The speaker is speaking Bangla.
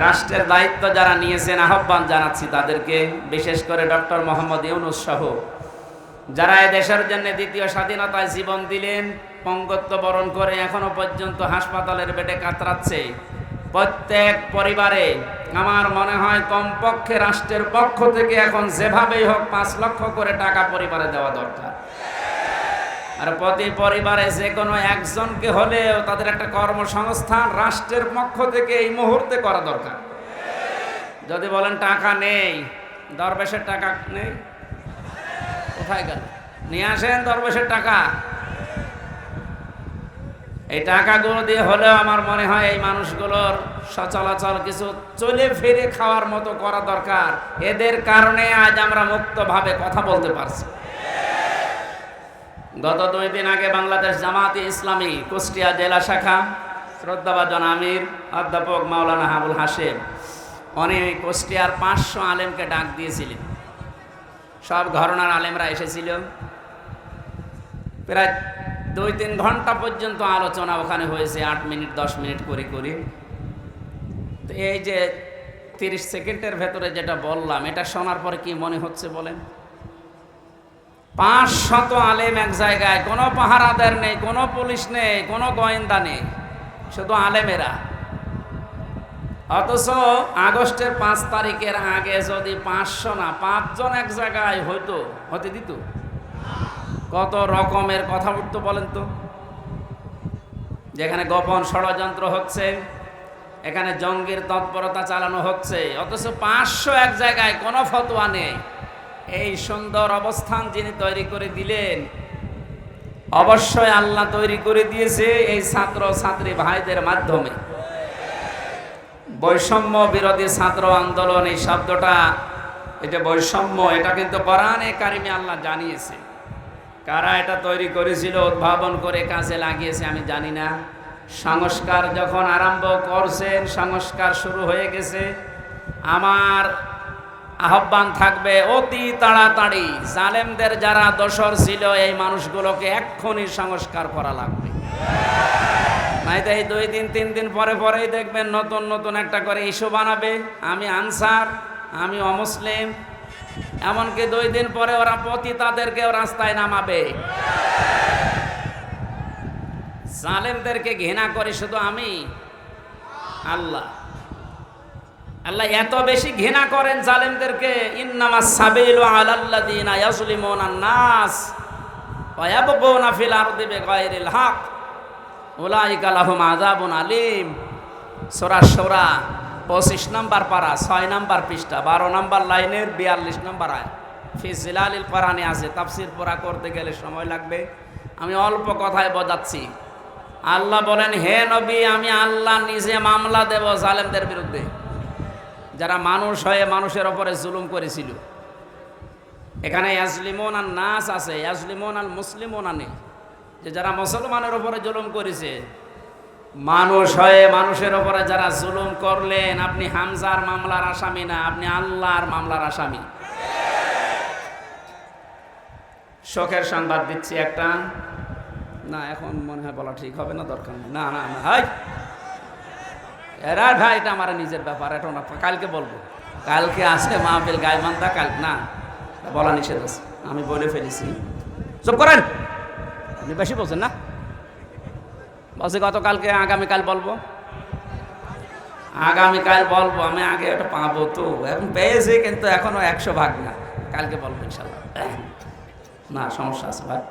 রাষ্ট্রের দায়িত্ব যারা নিয়েছেন, আহ্বান জানাচ্ছি তাদেরকে, বিশেষ করে ডক্টর মোহাম্মদ ইউনুস সহ। যারা এ দেশের জন্য দ্বিতীয় স্বাধীনতায় জীবন দিলেন, পঙ্গত্ব বরণ করে এখনও পর্যন্ত হাসপাতালের বেডে কাতরাচ্ছে। প্রত্যেক পরিবারে আমার মনে হয় কমপক্ষে রাষ্ট্রের পক্ষ থেকে এখন যেভাবেই হোক পাঁচ লক্ষ করে টাকা পরিবারে দেওয়া দরকার। আর প্রতি পরিবারে যে কোনো একজনকে হলেও তাদের একটা কর্মসংস্থান রাষ্ট্রের পক্ষ থেকে এই মুহূর্তে করা দরকার। যদি বলেন টাকা নেই, দরবেশের টাকা নেই? কোথায় গেল? নিয়ে আসেন দরবেশের টাকা। এই টাকাগুলো দিয়ে হলেও আমার মনে হয় এই মানুষগুলোর সচলাচল কিছু চলে ফিরে খাওয়ার মতো করা দরকার। এদের কারণে আজ আমরা মুক্তভাবে কথা বলতে পারছি। গত দুই দিন আগে বাংলাদেশ জামাতে ইসলামী কুষ্টিয়া জেলা শাখা শ্রদ্ধাভাজন আমির অধ্যাপক মাওলানা হাবুল হাশেম, উনি কুষ্টিয়ার পাঁচশো আলেমকে ডাক দিয়েছিলেন। সব ঘরনার আলেমরা এসেছিল। প্রায় দুই তিন ঘণ্টা পর্যন্ত আলোচনা ওখানে হয়েছে, আট মিনিট, দশ মিনিট করে করে। তো এই যে তিরিশ সেকেন্ডের ভেতরে যেটা বললাম, এটা শোনার পরে কি মনে হচ্ছে বলেন? পাঁচ শত আলেম এক জায়গায়, কোনো পাহারাদার নেই, কোনো পুলিশ নেই, কোনো গোয়েন্দা নেই, শুধু আলেমেরা। অথচ আগস্টের পাঁচ তারিখের আগে যদি পাঁচশো না, পাঁচজন এক জায়গায় হইতো, হতে দিত? কত রকমের কথা উঠতো বলেন তো? যেখানে গোপন ষড়যন্ত্র হচ্ছে, এখানে জঙ্গির তৎপরতা চালানো হচ্ছে, অথচ পাঁচশো এক জায়গায় কোনো ফতোয়া নেই। এই সুন্দর অবস্থান যিনি তৈরি করে দিলেন, অবশ্যই আল্লাহ তৈরি করে দিয়েছে এই ছাত্র ছাত্রী ভাইদের মাধ্যমে। বৈষম্য বিরোধী ছাত্র আন্দোলন এই শব্দটা এটা বৈষম্য, এটা কিন্তু কোরআনে কারিমে আল্লাহ জানিয়েছে। কারা এটা তৈরি করেছিল, উদ্ভাবন করে কাজে লাগিয়েছে আমি জানি না। সংস্কার যখন আরম্ভ করছেন, সংস্কার শুরু হয়ে গেছে। আমার আহ্বান থাকবে অতি তাড়াতাড়ি। জালেমদের যারা দোসর ছিল, এই মানুষগুলোকে এক্ষুনি সংস্কার করা লাগবে। নাই তো এই দুই দিন, তিন দিন পরে পরেই দেখবেন নতুন নতুন একটা করে ইস্যু বানাবে। আমি আনসার, আমি অমুসলিম। এমনকি দুই দিন পরে ওরা পতিতাদেরকেও রাস্তায় নামাবে। জালেমদেরকে ঘৃণা করি শুধু আমি? আল্লাহ। আল্লাহ এত বেশি ঘৃণা করেন জালেমদেরকে, ইন্নামা সাবিলু আলাল্লাযিনা ইয়াজলিমুনা নাস ওয়া ইয়াবগুনা ফিল আরদি বিগাইরিল হক, উলাইকা লাহুম আযাবুন আলিম। সূরা সূরা পঁচিশ নাম্বার পারা, ছয় নাম্বার পৃষ্ঠা, বারো নাম্বার লাইনের বিয়াল্লিশ নাম্বার আয়। ফি জিলালিল কোরআনে আছে, তাফসির পড়া করতে গেলে সময় লাগবে। আমি অল্প কথায় বোঝাচ্ছি আল্লাহ বলেন, হে নবী, আমি আল্লাহ নিজে মামলা দেব জালেমদের বিরুদ্ধে। যারা মানুষ হয়ে মানুষের ওপরে জুলুম করেছিল। এখানে ইয়াজলিমন আর নাস আছে, ইয়াজলিমন আর মুসলিমন আনে। যে যারা মুসলমানের ওপরে জুলুম করেছে, মানুষ হয়ে মানুষের ওপরে যারা জুলুম করলেন, আপনি হামজার মামলার আসামি না, আপনি আল্লাহর মামলার আসামি। শোকের সংবাদ দিচ্ছি একটা। না, এখন মনে হয় বলা ঠিক হবে না, দরকার নেই। না না না, হাই! এরা ভাই, এটা আমার নিজের ব্যাপার, এটা না কালকে বলব। কালকে আসে মাহফিল গায়মান্দা কাল না, বলা নিষেধ আছে। আমি বলে ফেলেছি। চুপ করেন। আপনি বেশি বলছেন না? বলছে গতকালকে, আগামীকাল বলব। আগামীকাল বলব, আমি আগে একটা পাবো তো। এখন পেয়েছি, কিন্তু এখনও একশো ভাগ না। কালকে বলব ইনশাল্লাহ। না, সমস্যা আছে ভাই।